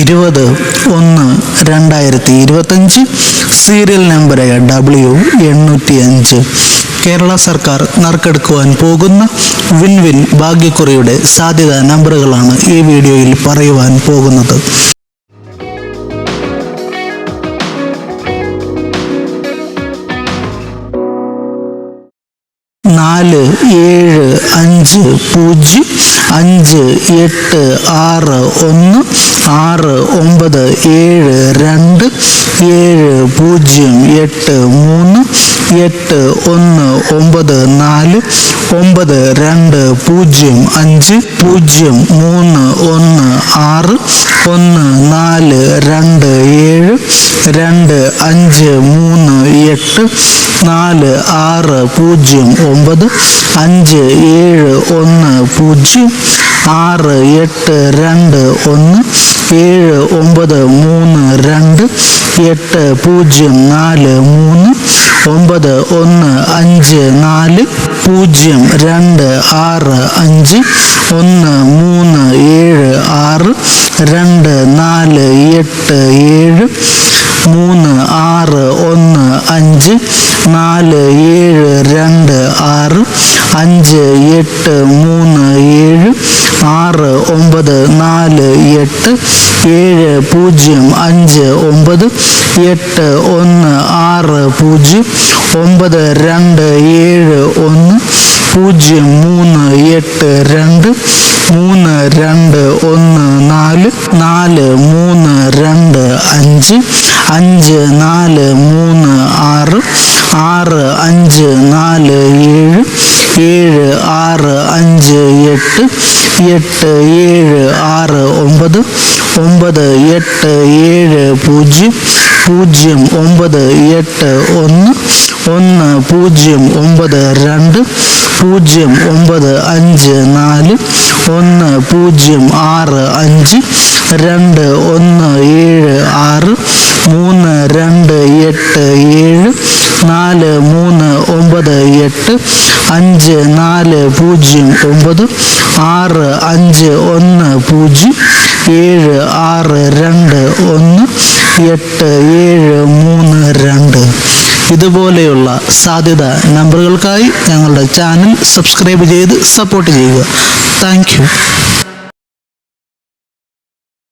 ഇരുപത് ഒന്ന് രണ്ടായിരത്തി ഇരുപത്തഞ്ച്. സീരിയൽ നമ്പറായ ഡബ്ല്യു എണ്ണൂറ്റി അഞ്ച് കേരള സർക്കാർ നറുക്കെടുക്കുവാൻ പോകുന്ന വിൻ വിൻ ഭാഗ്യക്കുറിയുടെ സാധ്യത നമ്പറുകളാണ് ഈ വീഡിയോയിൽ പറയുവാൻ പോകുന്നത്. നാല് ഏഴ് അഞ്ച് പൂജ്യം അഞ്ച് എട്ട് ആറ് ഒന്ന് ആറ് ഒമ്പത് ഏഴ് രണ്ട് ഏഴ് പൂജ്യം എട്ട് മൂന്ന് എട്ട് ഒന്ന് ഒമ്പത് നാല് ഒമ്പത് രണ്ട് പൂജ്യം അഞ്ച് പൂജ്യം മൂന്ന് ഒന്ന് ആറ് ഒന്ന് നാല് രണ്ട് ഏഴ് രണ്ട് അഞ്ച് മൂന്ന് എട്ട് നാല് ആറ് പൂജ്യം ഒമ്പത് അഞ്ച് ഏഴ് ഒന്ന് പൂജ്യം ആറ് എട്ട് രണ്ട് ഒന്ന് ഏഴ് ഒമ്പത് മൂന്ന് രണ്ട് എട്ട് പൂജ്യം നാല് മൂന്ന് ഒമ്പത് ഒന്ന് അഞ്ച് നാല് പൂജ്യം രണ്ട് ആറ് അഞ്ച് ഒന്ന് മൂന്ന് ഏഴ് ആറ് രണ്ട് നാല് എട്ട് ഏഴ് മൂന്ന് ആറ് ഒന്ന് അഞ്ച് നാല് ഏഴ് രണ്ട് ആറ് അഞ്ച് എട്ട് മൂന്ന് ഏഴ് ആറ് ഒമ്പത് നാല് എട്ട് ഏഴ് പൂജ്യം അഞ്ച് ഒമ്പത് എട്ട് ഒന്ന് ആറ് പൂജ്യം ഒമ്പത് രണ്ട് ഏഴ് ഒന്ന് പൂജ്യം മൂന്ന് എട്ട് രണ്ട് മൂന്ന് രണ്ട് ഒന്ന് നാല് നാല് മൂന്ന് രണ്ട് അഞ്ച് അഞ്ച് നാല് മൂന്ന് ആറ് ആറ് അഞ്ച് നാല് ഏഴ് ഏഴ് ആറ് അഞ്ച് എട്ട് എട്ട് ഏഴ് ആറ് ഒമ്പത് ഒമ്പത് എട്ട് ഏഴ് പൂജ്യം പൂജ്യം ഒമ്പത് എട്ട് ഒന്ന് ഒന്ന് പൂജ്യം ഒമ്പത് രണ്ട് പൂജ്യം ഒമ്പത് അഞ്ച് നാല് ഒന്ന് പൂജ്യം ആറ് അഞ്ച് രണ്ട് ഒന്ന് ഏഴ് ആറ് മൂന്ന് രണ്ട് എട്ട് ഏഴ് നാല് മൂന്ന് ഒമ്പത് എട്ട് അഞ്ച് നാല് പൂജ്യം ഒമ്പത് ആറ് അഞ്ച് ഒന്ന് പൂജ്യം ഏഴ് ആറ് രണ്ട് ഒന്ന് എട്ട് ഏഴ് മൂന്ന് രണ്ട്. ഇതുപോലെയുള്ള സാധ്യത നമ്പറുകൾക്കായി ഞങ്ങളുടെ ചാനൽ സബ്സ്ക്രൈബ് ചെയ്ത് സപ്പോർട്ട് ചെയ്യുക. താങ്ക്